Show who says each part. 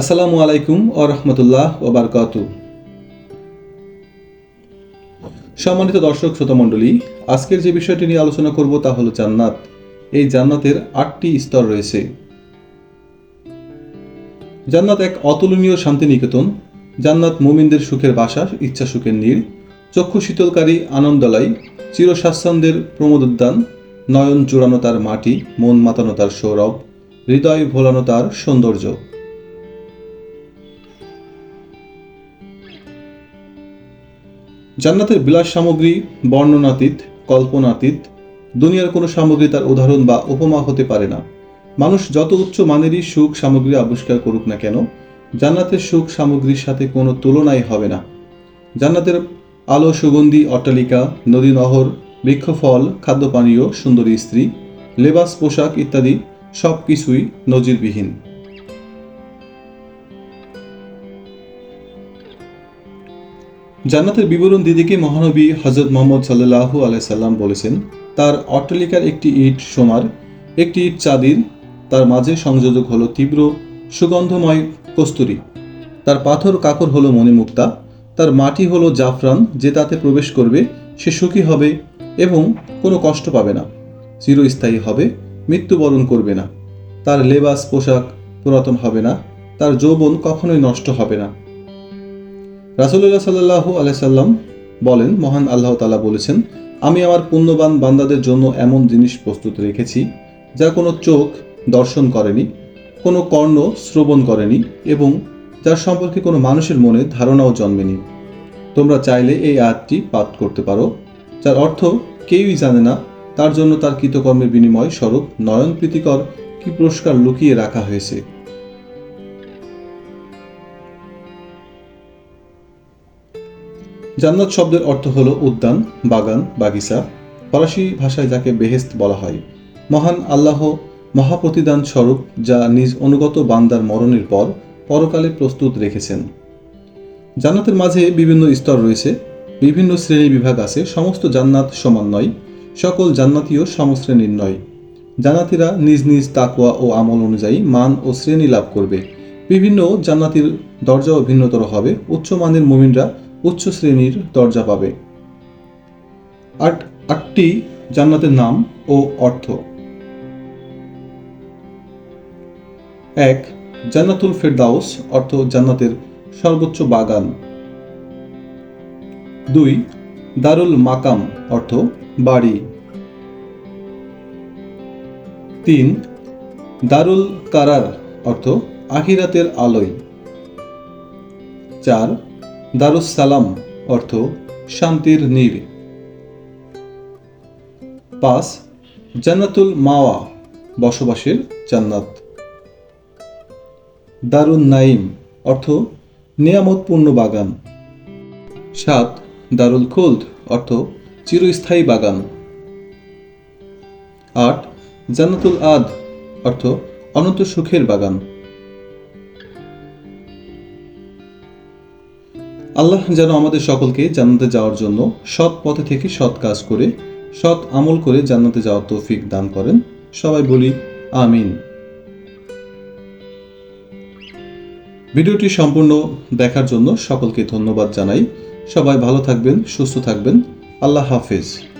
Speaker 1: আসসালামু আলাইকুম ও রহমতুল্লাহ ওবরকাত সম্মানিত দর্শক, শ্রোতা মণ্ডলী, আজকের যে বিষয়টি নিয়ে আলোচনা করব তা হলো জান্নাত। এই জান্নাতের আটটি স্তর রয়েছে। জান্নাত এক অতুলনীয় শান্তিনিকেতন। জান্নাত মুমিনদের সুখের বাসা ইচ্ছা সুখের নীড়। চক্ষু শীতলকারী, আনন্দলাই, চিরস্বাচ্ছন্দ্যের প্রমোদোদ্যান। নয়ন চূড়ানো তার মাটি, মন মাতানো তার সৌরভ। হৃদয় ভোলানো তার সৌন্দর্য। জান্নাতের বিলাস সামগ্রী, বর্ণনাতীত, কল্পনাতীত, দুনিয়ার কোনো সামগ্রী তার উদাহরণ বা উপমা হতে পারে না। মানুষ যত উচ্চ মানেরই সুখ সামগ্রী আবিষ্কার করুক না কেন, জান্নাতের সুখ সামগ্রীর সাথে কোনো তুলনাই হবে না। জান্নাতের আলো সুগন্ধি, অট্টালিকা, নদী নহর, বৃক্ষফল খাদ্য পানীয় সুন্দরী স্ত্রী, লেবাস, পোশাক ইত্যাদি সব কিছুই নজিরবিহীন। জান্নাতের বিবরণ দিদিকে মহানবী হজরত মোহাম্মদ সাল্লাহু আলাইসাল্লাম বলেছেন, তার অট্টালিকার একটি ইট সোনার একটি ইট চাঁদির, তার মাঝে সংযোজক হলো তীব্র, সুগন্ধময় কস্তুরী। তার পাথর কাকর হলো মণিমুক্তা, তার মাটি হলো জাফরান, যে তাতে প্রবেশ করবে, সে সুখী হবে এবং কোনো কষ্ট পাবে না, চিরস্থায়ী হবে, মৃত্যুবরণ করবে না। তার লেবাস, পোশাক পুরাতন হবে না, তার যৌবন কখনোই নষ্ট হবে না। রাসুল্লাহ সাল্লাহু আলাইসাল্লাম বলেন, মহান আল্লাহ তালা বলেছেন, আমি আমার পুণ্যবান বান্দাদের জন্য এমন জিনিস প্রস্তুত রেখেছি যা কোনো চোখ দর্শন করেনি, কোনো কর্ণ শ্রবণ করেনি এবং যার সম্পর্কে কোনো মানুষের মনে ধারণাও জন্মেনি। তোমরা চাইলে এই আয়াতটি পাঠ করতে পারো, যার অর্থ, কেউই জানে না তার জন্য তার কৃতকর্মের বিনিময় স্বরূপ নয়ন প্রীতিকর কি পুরস্কার লুকিয়ে রাখা হয়েছে। জান্নাত শব্দের অর্থ হলো উদ্যান, বাগান, বাগিচা। ফরাসি ভাষায় যাকে বেহেস্ত বলা হয়, মহান আল্লাহ মহাপ্রতিদান স্বরূপ যা নিজ অনুগত বান্দার মরণের পর পরকালে প্রস্তুত রেখেছেন। জান্নাতের মাঝে বিভিন্ন স্তর রয়েছে, বিভিন্ন শ্রেণি বিভাগ আছে, সমস্ত জান্নাত সমান নয়, সকল জান্নাতীয় সমশ্রেণীর নয়। জান্নাতিরা নিজ নিজ তাকুয়া ও আমল অনুযায়ী মান ও শ্রেণি লাভ করবে। বিভিন্ন জান্নাতির দরজাও ভিন্নতর হবে উচ্চমানের মুমিনরা উচ্চ শ্রেণির দরজা পাবে। আট আটটি জান্নাতের নাম ও অর্থ। এক, জান্নাতুল ফেরদাউস, অর্থ জান্নাতের সর্বোচ্চ বাগান। দুই, দারুল মাকাম, অর্থ বাড়ি। তিন, দারুল কারার, অর্থ আখিরাতের আলোয়। চার দারুস সালাম অর্থ শান্তির নীর পাঁচ, জান্নাতুল মাওয়া, বসবাসের জান্নাত। দারুণ নাইম অর্থ নিয়ামতপূর্ণ বাগান। সাত দারুল খুলদ অর্থ চিরস্থায়ী বাগান। আট জান্নাতুল আদ অর্থ অনন্ত সুখের বাগান। আল্লাহ যেন আমাদের সকলকে জান্নাতে যাওয়ার জন্য সৎ পথে থেকে সৎ কাজ করে, সৎ আমল করে জান্নাতে যাওয়ার তৌফিক দান করেন। সবাই বলি, আমিন। ভিডিওটি সম্পূর্ণ দেখার জন্য সকলকে ধন্যবাদ জানাই। সবাই ভালো থাকবেন, সুস্থ থাকবেন। আল্লাহ হাফেজ।